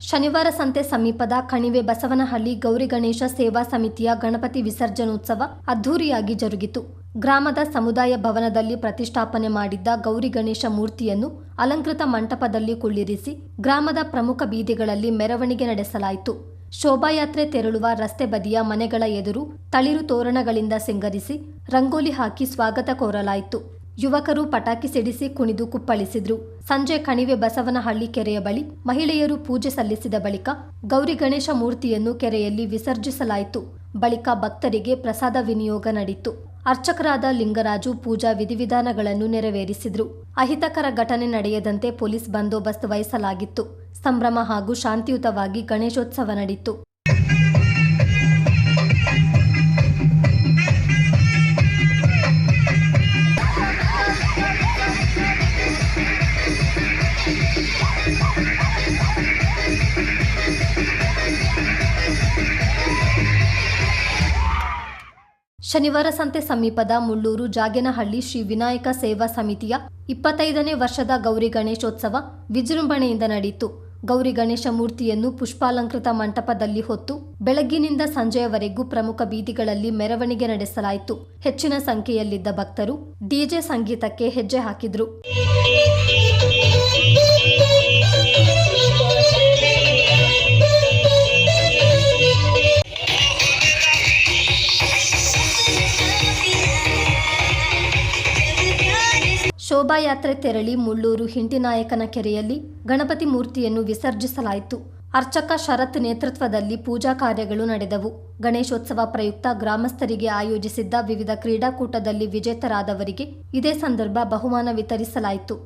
ಶನಿವಾರ ಸಂತೆ ಸಮೀಪದ ಕಣಿವೆ ಬಸವನಹಳ್ಳಿ ಗೌರಿ ಗಣೇಶ ಸೇವಾ ಸಮಿತಿಯ ಗಣಪತಿ ವಿಸರ್ಜನೋತ್ಸವ ಅದ್ಧೂರಿಯಾಗಿ ಜರುಗಿತು. ಗ್ರಾಮದ ಸಮುದಾಯ ಭವನದಲ್ಲಿ ಪ್ರತಿಷ್ಠಾಪನೆ ಮಾಡಿದ್ದ ಗೌರಿ ಗಣೇಶ ಮೂರ್ತಿಯನ್ನು ಅಲಂಕೃತ ಮಂಟಪದಲ್ಲಿ ಕುಳ್ಳಿರಿಸಿ ಗ್ರಾಮದ ಪ್ರಮುಖ ಬೀದಿಗಳಲ್ಲಿ ಮೆರವಣಿಗೆ ನಡೆಸಲಾಯಿತು. ಶೋಭಾಯಾತ್ರೆ ತೆರಳುವ ರಸ್ತೆ ಬದಿಯ ಮನೆಗಳ ಎದುರು ತಳಿರು ತೋರಣಗಳಿಂದ ಸಿಂಗರಿಸಿ ರಂಗೋಲಿ ಹಾಕಿ ಸ್ವಾಗತ ಕೋರಲಾಯಿತು. ಯುವಕರು ಪಟಾಕಿ ಸಿಡಿಸಿ ಕುಣಿದು ಕುಪ್ಪಳಿಸಿದ್ರು. ಸಂಜೆ ಕಣಿವೆ ಬಸವನಹಳ್ಳಿ ಕೆರೆಯ ಬಳಿ ಮಹಿಳೆಯರು ಪೂಜೆ ಸಲ್ಲಿಸಿದ ಬಳಿಕ ಗೌರಿ ಗಣೇಶ ಮೂರ್ತಿಯನ್ನು ಕೆರೆಯಲ್ಲಿ ವಿಸರ್ಜಿಸಲಾಯಿತು. ಬಳಿಕ ಭಕ್ತರಿಗೆ ಪ್ರಸಾದ ವಿನಿಯೋಗ ನಡೆಯಿತು ಅರ್ಚಕರಾದ ಲಿಂಗರಾಜು ಪೂಜಾ ವಿಧಿವಿಧಾನಗಳನ್ನು ನೆರವೇರಿಸಿದ್ರು. ಅಹಿತಕರ ಘಟನೆ ನಡೆಯದಂತೆ ಪೊಲೀಸ್ ಬಂದೋಬಸ್ತ್ ವಹಿಸಲಾಗಿತ್ತು. ಸಂಭ್ರಮ ಹಾಗೂ ಶಾಂತಿಯುತವಾಗಿ ಗಣೇಶೋತ್ಸವ ನಡೆಯಿತು ಶನಿವಾರ ಸಂತೆ ಸಮೀಪದ ಮುಳ್ಳೂರು ಜಾಗೇನಹಳ್ಳಿ ಶ್ರೀ ವಿನಾಯಕ ಸೇವಾ ಸಮಿತಿಯ ಇಪ್ಪತ್ತೈದನೇ ವರ್ಷದ ಗೌರಿ ಗಣೇಶೋತ್ಸವ ವಿಜೃಂಭಣೆಯಿಂದ ನಡೆಯಿತು. ಗೌರಿ ಗಣೇಶ ಮೂರ್ತಿಯನ್ನು ಪುಷ್ಪಾಲಂಕೃತ ಮಂಟಪದಲ್ಲಿ ಹೊತ್ತು ಬೆಳಗ್ಗಿನಿಂದ ಸಂಜೆಯವರೆಗೂ ಪ್ರಮುಖ ಬೀದಿಗಳಲ್ಲಿ ಮೆರವಣಿಗೆ ನಡೆಸಲಾಯಿತು. ಹೆಚ್ಚಿನ ಸಂಖ್ಯೆಯಲ್ಲಿದ್ದ ಭಕ್ತರು ಡಿಜೆ ಸಂಗೀತಕ್ಕೆ ಹೆಜ್ಜೆ ಹಾಕಿದ್ರು. ಶೋಭಾಯಾತ್ರೆ ತೆರಳಿ ಮುಳ್ಳೂರು ಹಿಂಡಿನಾಯಕನ ಕೆರೆಯಲ್ಲಿ ಗಣಪತಿ ಮೂರ್ತಿಯನ್ನು ವಿಸರ್ಜಿಸಲಾಯಿತು. ಅರ್ಚಕ ಶರತ್ ನೇತೃತ್ವದಲ್ಲಿ ಪೂಜಾ ಕಾರ್ಯಗಳು ನಡೆದವು. ಗಣೇಶೋತ್ಸವ ಪ್ರಯುಕ್ತ ಗ್ರಾಮಸ್ಥರಿಗೆ ಆಯೋಜಿಸಿದ್ದ ವಿವಿಧ ಕ್ರೀಡಾಕೂಟದಲ್ಲಿ ವಿಜೇತರಾದವರಿಗೆ ಇದೇ ಸಂದರ್ಭ ಬಹುಮಾನ ವಿತರಿಸಲಾಯಿತು.